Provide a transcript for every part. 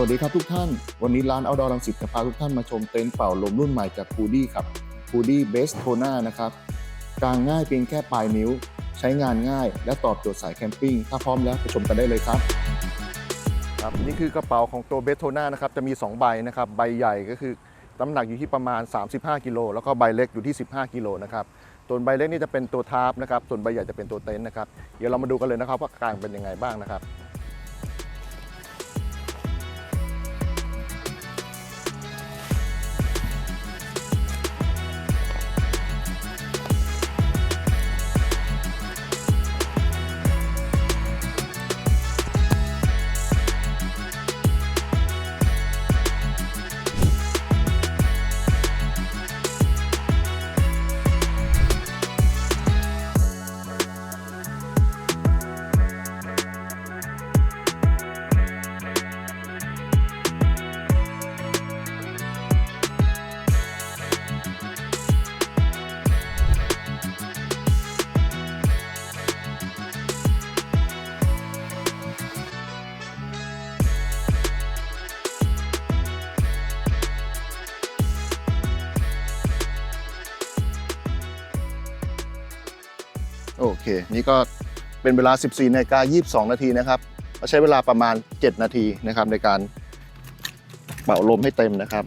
วัสดีครับทุกท่าน วันนี้ร้านเอาดอรังสิตจะพาทุกท่านมาชมเต็นท์เป่าลมรุ่นใหม่จากคูดี้ครับคูดี้เบสโทน่านะครับกางง่ายเพียงแค่ปลายนิ้ว ใช้งานง่าย และตอบโจทย์สายแคมปิ้ง ถ้าพร้อมแล้วไปชมกันได้เลยครับครับนี่คือกระเป๋าของตัวเบสโทน่านะครับจะมี 2 ใบนะครับใบใหญ่ก็คือน้ำหนักอยู่ที่ประมาณ 35กิโลแล้วก็ใบเล็กอยู่ที่ 15กิโลนะครับส่วนใบเล็กนี่จะเป็นตัวทาร์ปนะครับส่วนใบใหญ่จะเป็นตัวเต็นท์นะครับเดี๋ยวเรามาดูกันเลยนะครับว่ากลางเป็นยังไงบ้างนะครับ โอเค นี่ก็เป็นเวลา 14นาฬิกา22 นาทีนะครับก็ใช้เวลาประมาณ 7 นาทีนะครับในการเป่าลมให้เต็มนะครับ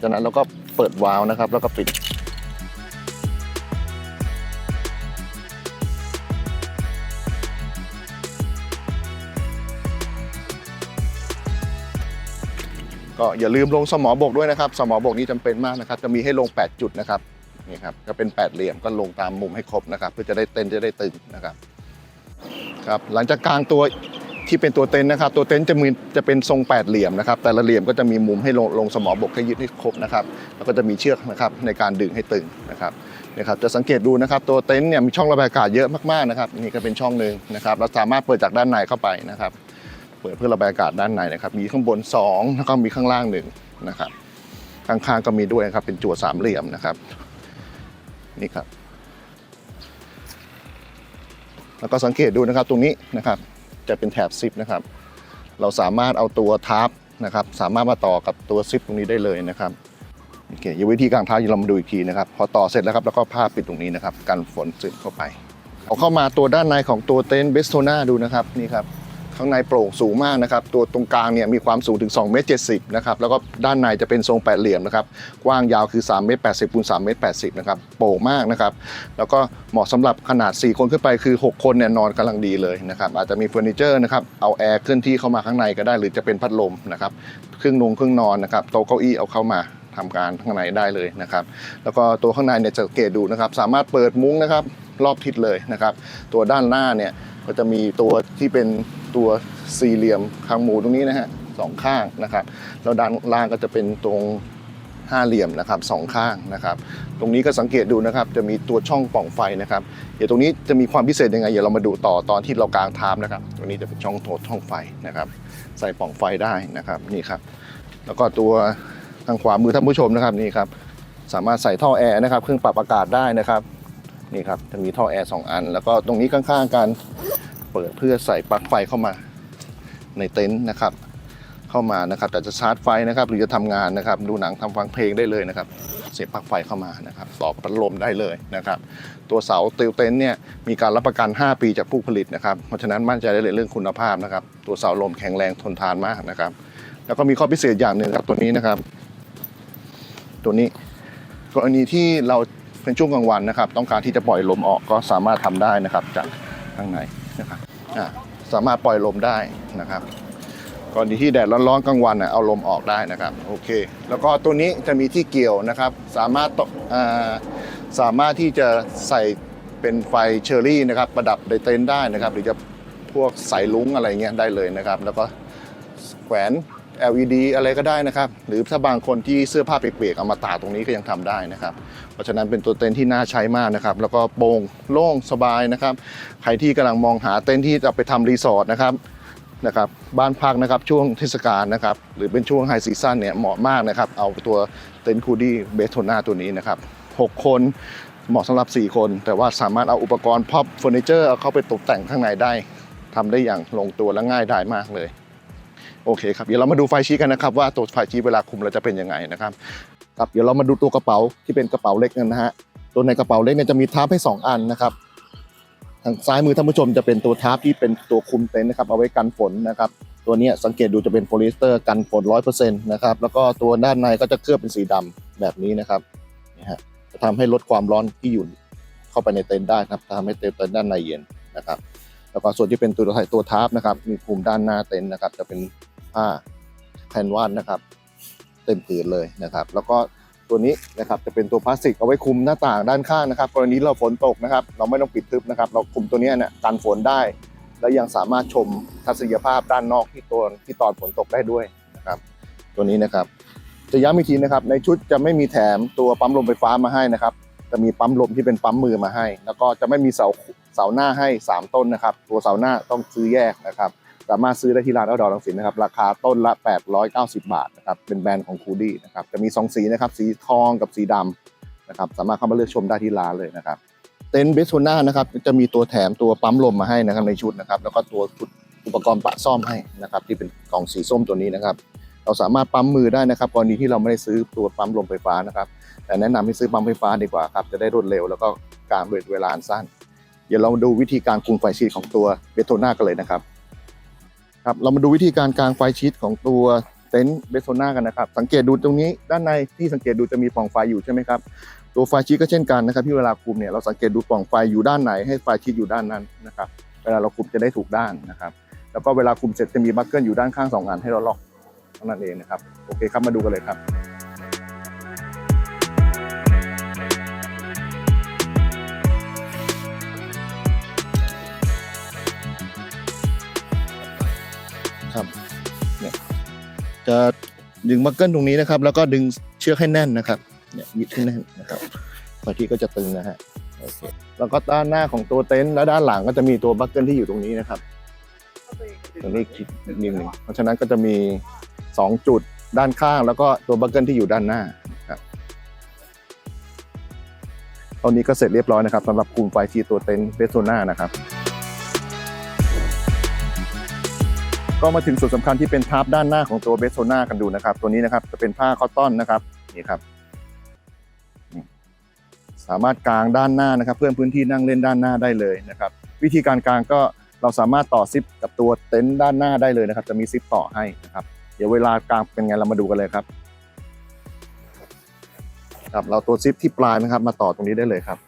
จากนั้นเราก็เปิดวาล์วนะครับ แล้วก็ปิด ก็อย่าลืมลงสมอบกด้วยนะครับ สมอบกนี่จำเป็นมากนะครับ จะมีให้ลง 8 จุดนะครับ นี่ครับก็เป็นแปดเหลี่ยมก็ลงตามมุมให้ครบนะครับ เพื่อจะได้เต็นท์จะได้ตึงนะครับครับหลังจากกลางตัวที่เป็นตัวเต็นท์นะครับ ตัวเต็นท์จะมีจะเป็นทรงแปดเหลี่ยมนะครับ แต่ละเหลี่ยมก็จะมีมุมให้ลงลงสมอบกให้ยึดให้ครบนะครับ แล้วก็จะมีเชือกนะครับในการดึงให้ตึงนะครับนะครับจะสังเกตดูนะครับ ตัวเต็นท์เนี่ยมีช่องระบายอากาศเยอะมากๆนะครับนี่ก็เป็นช่องหนึ่งนะครับเราสามารถเปิดจากด้านในเข้าไปนะครับ เปิดเพื่อระบายอากาศด้านในนะครับ มีข้างบนสองแล้วก็มีข้างล่างหนึ่งนะครับข้างๆก็มีด้วยครับเป็นจั่วสามเหลี่ยมนะครับ นี่ครับ แล้วก็สังเกตดูนะครับตรงนี้นะครับจะเป็นแถบซิปนะครับ เราสามารถเอาตัวทับนะครับ สามารถมาต่อกับตัวซิปตรงนี้ได้เลยนะครับโอเคอยู่วิธีการท้าเรามาดูอีกทีนะครับ พอต่อเสร็จแล้วครับแล้วก็ผ้าปิดตรงนี้นะครับกันฝนซึมเข้าไปเอาเข้ามาตัวด้านในของตัวเต็นท์เบสโทนาดูนะครับนี่ครับ ข้างในโปร่งสูงมากนะครับ ตัวตรงกลางเนี่ยมีความสูงถึง2เมตร70นะครับ แล้วก็ด้านในจะเป็นทรงแปดเหลี่ยมนะครับ กว้างยาวคือ3เมตร80คูณ3เมตร80นะครับ โปร่งมากนะครับ แล้วก็เหมาะสำหรับขนาด 4 คนขึ้นไปคือ 6 คนเนี่ยนอนกำลังดีเลยนะครับ อาจจะมีเฟอร์นิเจอร์นะครับ เอาแอร์เคลื่อนที่เข้ามาข้างในก็ได้ หรือจะเป็นพัดลมนะครับ เครื่องนงเครื่องนอนนะครับ โต๊ะเก้าอี้เอาเข้ามา ทำการข้างในได้เลยนะครับ แล้วก็ตัวข้างในเนี่ยจะสังเกตดูนะครับ สามารถเปิดมุ้งนะครับรอบทิศเลยนะครับ ตัวด้านหน้าเนี่ยก็จะมีตัวที่เป็นตัวสี่เหลี่ยมคางหมูตรงนี้นะฮะสองข้างนะครับแล้วด้านล่างก็จะเป็นตรงห้าเหลี่ยมนะครับสองข้างนะครับ ตรงนี้ก็สังเกตดูนะครับจะมีตัวช่องปล่องไฟนะครับ เดี๋ยวตรงนี้จะมีความพิเศษยังไงเดี๋ยวเรามาดูต่อตอนที่เรากางทามนะครับ ตรงนี้จะเป็นช่องโถช่องไฟนะครับ ใส่ปล่องไฟได้นะครับนี่ครับ แล้วก็ตัว ทางขวามือท่านผู้ชมนะครับนี่ครับสามารถใส่ท่อแอร์นะครับเครื่องปรับอากาศได้นะครับนี่ครับจะมีท่อแอร์สองอัน แล้วก็ตรงนี้ข้างๆกันเปิดเพื่อใส่ปลั๊กไฟเข้ามาในเต็นท์นะครับ เข้ามานะครับแต่จะชาร์จไฟนะครับหรือจะทำงานนะครับดูหนังทำฟังเพลงได้เลยนะครับเสียบปลั๊กไฟเข้ามานะครับต่อพัดลมได้เลยนะครับตัวเสาเตลเต็นท์เนี่ยมีการรับประกัน 5 ปีจากผู้ผลิตนะครับเพราะฉะนั้นมั่นใจได้เลยเรื่องคุณภาพนะครับตัวเสาลมแข็งแรงทนทานมากนะครับแล้วก็มีข้อพิเศษอย่างหนึ่งครับตัวนี้นะครับ ตัวนี้ กรณีที่เราเป็นช่วงกลางวันนะครับ ต้องการที่จะปล่อยลมออกก็สามารถทำได้นะครับ จากข้างในนะครับสามารถปล่อยลมได้นะครับกรณีที่แดดร้อนๆกลางวันเอาลมออกได้นะครับโอเค แล้วก็ตัวนี้จะมีที่เกี่ยวนะครับ สามารถาสามารถที่จะใส่เป็นไฟเชอรี่นะครับ ประดับในเต็นท์ได้นะครับ หรือจะพวกสายลุ้งอะไรเงี้ยได้เลยนะครับ แล้วก็แขวน LED อะไรก็ได้นะครับ หรือถ้าบางคนที่เสื้อผ้าเปียกๆเอามาตากตรงนี้ก็ยังทำได้นะครับ เพราะฉะนั้นเป็นตัวเต็นท์ที่น่าใช้มากนะครับ แล้วก็โปร่งโล่งสบายนะครับ ใครที่กำลังมองหาเต็นท์ที่จะไปทำรีสอร์ทนะครับนะครับบ้านพักนะครับช่วงเทศกาลนะครับหรือเป็นช่วงไฮซีซั่นเนี่ยเหมาะมากนะครับ เอาตัวเต็นท์คูดี้เบสโทน่าตัวนี้นะครับหกคนเหมาะสำหรับ 4 คน แต่ว่าสามารถเอาอุปกรณ์พ็อปเฟอร์นิเจอร์เอาเข้าไปตกแต่งข้างในได้ทำได้อย่างลงตัวและง่ายดายมากเลย โอเคครับเดี๋ยวเรามาดูไฟชี้กันนะครับว่าตัวไฟชี้เวลาคุมเราจะเป็นยังไงนะครับครับเดี๋ยวเรามาดูตัวกระเป๋าที่เป็นกระเป๋าเล็กกันนะฮะตัวในกระเป๋าเล็กเนี่ยจะมีทับให้สองอันนะครับทางซ้ายมือท่านผู้ชมจะเป็นตัวทับที่เป็นตัวคุมเต็นท์นะครับเอาไว้กันฝนนะครับตัวนี้สังเกตดูจะเป็นโพลีสเตอร์กันฝนร้อยเปอร์เซ็นต์นะครับแล้วก็ตัวด้านในก็จะเคลือบเป็นสีดำแบบนี้นะครับนี่ฮะจะทำให้ลดความร้อนที่อยู่เข้าไปในเต็นท์ได้ครับทำให้เต็นท์ด้านในเย็นนะครับ แล้วก็ส่วนที่เป็นตัวไทยตัวทาร์ปนะครับ มีภูมิด้านหน้าเต็นท์นะครับ จะเป็นผ้าแคนวาสนะครับ เต็มผืนเลยนะครับ แล้วก็ตัวนี้นะครับจะเป็นตัวพลาสติกเอาไว้คุมหน้าต่างด้านข้างนะครับ กรณีเราฝนตกนะครับ เราไม่ต้องปิดทึบนะครับ เราคุมตัวนี้เนี่ยกันฝนได้ และยังสามารถชมทัศนียภาพด้านนอกที่ตัวที่ตอนฝนตกได้ด้วยนะครับ ตัวนี้นะครับ จะย้ำอีกทีนะครับ ในชุดจะไม่มีแถมตัวปั๊มลมไฟฟ้ามาให้นะครับ จะมีปั๊มลมที่เป็นปั๊มมือมาให้ แล้วก็จะไม่มีเสาเสาหน้าให้ 3 ต้นนะครับ ตัวเสาหน้าต้องซื้อแยกนะครับ สามารถซื้อได้ที่ร้านเอาดอลังสินนะครับ ราคาต้นละ 890 บาทนะครับ เป็นแบรนด์ของคูดี้นะครับ จะมี 2 สีนะครับ สีทองกับสีดำนะครับ สามารถเข้ามาเลือกชมได้ที่ร้านเลยนะครับ เต็นท์เบสโซน่านะครับ จะมีตัวแถมตัวปั๊มลมมาให้นะครับในชุดนะครับ แล้วก็ตัวชุดอุปกรณ์ปะซ่อมให้นะครับ ที่เป็นกล่องสีส้มตัวนี้นะครับ เราสามารถปั๊มมือได้นะครับกรณีที่เราไม่ได้ซื้อตัวปั๊มลมไฟฟ้านะครับแต่แนะนำให้ซื้อปั๊มไฟฟ้าดีกว่าครับจะได้รวดเร็วแล้วก็การเวลาอันสั้น เดี๋ยวเราดูวิธีการคุมไฟชีตของตัวเบโทนากันเลยนะครับครับเรามาดูวิธีการกางไฟชีตของตัวเต็นท์เบโทนากันนะครับ สังเกตดูตรงนี้ด้านในที่สังเกตดูจะมีปล่องไฟอยู่ใช่ไหมครับตัวไฟชีตก็เช่นกันนะครับที่เวลาคุมเนี่ยเราสังเกตดูปล่องไฟอยู่ด้านไหนให้ไฟชีตอยู่ด้านนั้นนะครับเวลาเราคุมจะได้ถูกด้านนะครับ แล้วก็เวลาคุมเสร็จจะมีบัคเกิลอยู่ด้านข้างสองอันให้เราล็อกานั้นเองนะครับ โอเคครับมาดูกันเลยครับครับเนี่ยจะดึงบัคเกิลตรงนี้นะครับ แล้วก็ดึงเชือกให้แน่นนะครับเนี่ยยึดให้แน่นนะครับบางทีก็จะตึงนะฮะโอเคแล้วก็ด้านหน้าของตัวเต็นท์และด้านหลังก็จะมีตัวบัคเกิลที่อยู่ตรงนี้นะครับ ตรงนี้คิดนิดนึงเพราะฉะนั้นก็จะมี 2 จุดด้านข้างแล้วก็ตัวบัคเกิลที่อยู่ด้านหน้าครับตอนนี้ก็เสร็จเรียบร้อยนะครับสำหรับคุมไฟทีตัวเต็นท์เบสโซน่านะครับ ก็มาถึงส่วนสำคัญที่เป็นทาร์ปด้านหน้าของตัวเบสโซน่ากันดูนะครับ ตัวนี้นะครับจะเป็นผ้าคอตตอนนะครับนี่ครับสามารถกางด้านหน้านะครับ เพื่อพื้นที่นั่งเล่นด้านหน้าได้เลยนะครับ วิธีการกางก็ เราสามารถต่อซิปกับตัวเต็นท์ด้านหน้าได้เลยนะครับ จะมีซิปต่อให้นะครับ เดี๋ยวเวลากางเป็นไงเรามาดูกันเลยครับครับ เราตัวซิปที่ปลายนะครับ มาต่อตรงนี้ได้เลยครับ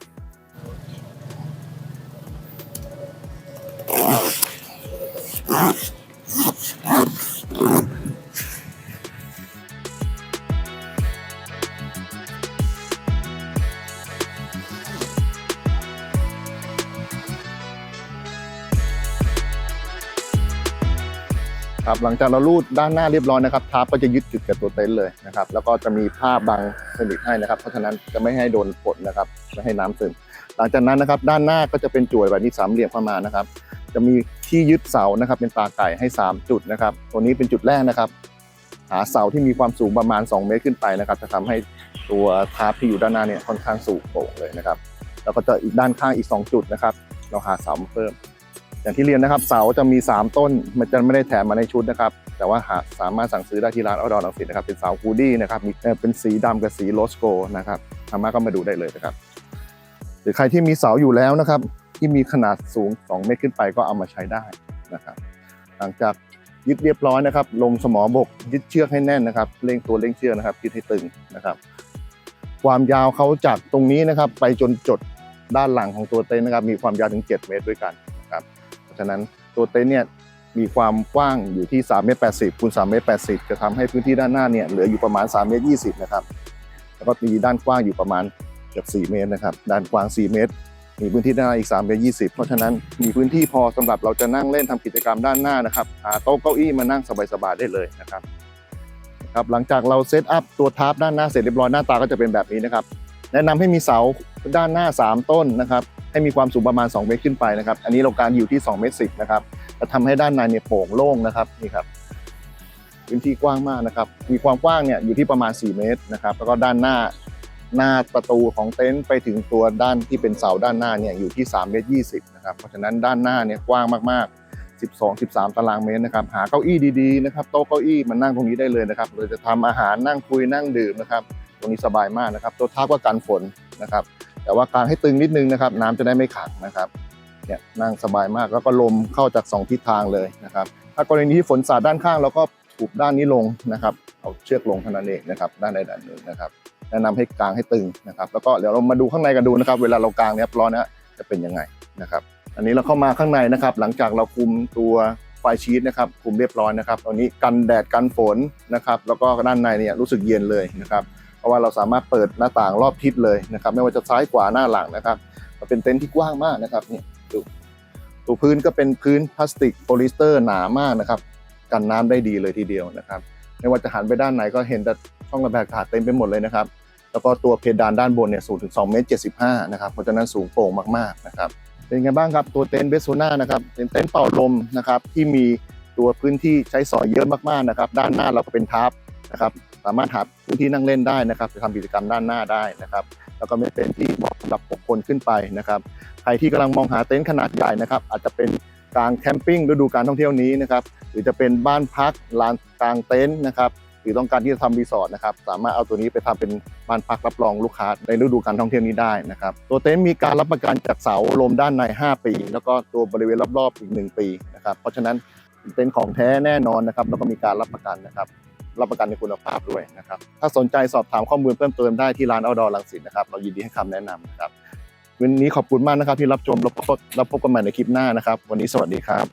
ครับหลังจากเราลูดด้านหน้าเรียบร้อยนะครับทาร์ปก็จะยึดจุดกับตัวเต็นท์เลยนะครับแล้วก็จะมีผ้าบังสนิทให้นะครับ เพราะฉะนั้นจะไม่ให้โดนฝนนะครับไม่ให้น้ำซึมหลังจากนั้นนะครับด้านหน้าก็จะเป็นจวยแบบนี้สามเหลี่ยมเข้ามานะครับ จะมีที่ยึดเสานะครับ เป็นตาไก่ให้ 3 จุดนะครับ ตัวนี้เป็นจุดแรกนะครับ หาเสาที่มีความสูงประมาณ 2 เมตรขึ้นไปนะครับ จะทำให้ตัวทาร์ปที่อยู่ด้านหน้าเนี่ยค่อนข้างสูงโปร่งเลยนะครับ แล้วก็จะอีกด้านข้างอีก 2 จุดนะครับ เราหาเสามาเพิ่ม อย่างที่เรียนนะครับ เสาจะมี 3 ต้น มันจะไม่ได้แถมมาในชุดนะครับ แต่ว่าหาสามารถสั่งซื้อได้ที่ร้านเอดอลังสิตนะครับ เป็นเสาคูดี้นะครับมีเป็นสีดำกับสีโรสโกนะครับสามารถก็มาดูได้เลยนะครับ หรือใครที่มีเสาอยู่แล้วนะครับ ที่มีขนาดสูง 2 เมตรขึ้นไปก็เอามาใช้ได้นะครับ หลังจากยึดเรียบร้อยนะครับ ลงสมอบกยึดเชือกให้แน่นนะครับเร่งตัวเร่งเชือกนะครับยึดให้ตึงนะครับ ความยาวเขาจากตรงนี้นะครับ ไปจนจดด้านหลังของตัวเต็นท์นะครับ มีความยาวถึง 7 เมตรด้วยกัน ฉะนั้นตัวเต็นท์เนี่ยมีความกว้างอยู่ที่3เมตร80คูณ3เมตร80 จะทำให้พื้นที่ด้านหน้าเนี่ยเหลืออยู่ประมาณ3เมตร20นะครับแล้วก็มีด้านกว้างอยู่ประมาณเกือบ4เมตรนะครับด้านกว้าง 4 เมตร มีพื้นที่ด้านหน้าอีก3เมตร20 เพราะฉะนั้นมีพื้นที่พอสำหรับเราจะนั่งเล่นทำกิจกรรมด้านหน้านะครับหาโต๊ะเก้าอี้มานั่งสบายๆได้เลยนะครับครับหลังจากเราเซตอัพตัวทาร์ปด้านหน้าเสร็จเรียบร้อยหน้าตาก็จะเป็นแบบนี้นะครับแนะนำให้มีเสาด้านหน้า 3 ต้นนะครับ ให้มีความสูงประมาณ 2 เมตรขึ้นไปนะครับ อันนี้เราการอยู่ที่2เมตร10นะครับจะทำให้ด้านในเนี่ยโปร่งโล่งนะครับนี่ครับพื้นที่กว้างมากนะครับ มีความกว้างเนี่ยอยู่ที่ประมาณ 4 เมตรนะครับ แล้วก็ด้านหน้าหน้าประตูของเต็นท์ไปถึงตัวด้านที่เป็นเสาด้านหน้าเนี่ยอยู่ที่3เมตร20นะครับ เพราะฉะนั้นด้านหน้าเนี่ยกว้างมากๆ 12 13 ตารางเมตรนะครับ หาเก้าอี้ดีๆนะครับโต๊ะเก้าอี้มานั่งตรงนี้ได้เลยนะครับเราจะทำอาหารนั่งคุยนั่งดื่มนะครับ ตรงนี้สบายมากนะครับ ตัวท้าก็กันฝนนะครับ แต่ว่ากางให้ตึงนิดนึงนะครับ น้ำจะได้ไม่ขังนะครับเนี่ยนั่งสบายมากแล้วก็ลมเข้าจากสองทิศทางเลยนะครับ ถ้ากรณีที่ฝนสาดด้านข้างเราก็ถูบด้านนี้ลงนะครับ เอาเชือกลงเท่านั้นเองนะครับ ด้านใดด้านหนึ่งนะครับ แนะนำให้กางให้ตึงนะครับ แล้วก็เดี๋ยวเรามาดูข้างในกันดูนะครับ เวลาเรากางเนี่ยร้อนเนี่ยจะเป็นยังไงนะครับ อันนี้เราเข้ามาข้างในนะครับ หลังจากเราคุมตัวไฟชีตนะครับคุมเรียบร้อยนะครับตอนนี้กันแดดกันฝนนะครับ แล้วก็ด้านในเนี่ยรู้สึกเย็นเลยนะครับ ราะว่าเราสามารถเปิดหน้าต่างรอบทิศเลยนะครับ ไม่ว่าจะซ้ายขวาหน้าหลังนะครับมันเป็นเต็นท์ที่กว้างมากนะครับนี่ดูตัวพื้นก็เป็นพื้นพลาสติกโพลิสเตอร์หนามากนะครับ กันน้ำได้ดีเลยทีเดียวนะครับ ไม่ว่าจะหันไปด้านไหนก็เห็นแต่ช่องระบายอากาศเต็มไปหมดเลยนะครับ แล้วก็ตัวเพดานด้านบนเนี่ยสูงถึง2เมตร75นะครับ เพราะฉะนั้นสูงโปร่งมากๆนะครับเป็นไงบ้างครับตัวเต็นท์เบสโซน่านะครับเป็นเต็นท์เป่าลมนะครับที่มีตัวพื้นที่ใช้สอยเยอะมากๆนะครับ ด้านหน้าเราก็เป็นทับ นะครับ สามารถหาพื้นที่นั่งเล่นได้นะครับจะทำกิจกรรมด้านหน้าได้นะครับ แล้วก็เป็นเต็นที่เหมาะสำหรับ 6 คนขึ้นไปนะครับ ใครที่กำลังมองหาเต็นท์ขนาดใหญ่นะครับ อาจจะเป็นกลางแคมปิ้งฤดูการท่องเที่ยวนี้นะครับ หรือจะเป็นบ้านพักลานกลางเต็นท์นะครับหรือต้องการที่จะทำรีสอร์ทนะครับ สามารถเอาตัวนี้ไปทำเป็นบ้านพักรับรองลูกค้าในฤดูการท่องเที่ยวนี้ได้นะครับ ตัวเต็นท์มีการรับประกันจากเสาลมด้านใน 5 ปี แล้วก็ตัวบริเวณรอบๆอีก 1 ปีนะครับ เพราะฉะนั้นเป็นเต็นท์ของแท้แน่นอนนะครับ แล้วก็มีการรับประกันนะครับ รับประกันในคุณภาพด้วยนะครับ ถ้าสนใจสอบถามข้อมูลเพิ่มเติมได้ที่ร้านเอาดอลังสิตนะครับ เรายินดีให้คำแนะนำนะครับ วันนี้ขอบคุณมากนะครับที่รับชม แล้วพบแล้วพบกันใหม่ในคลิปหน้านะครับ วันนี้สวัสดีครับ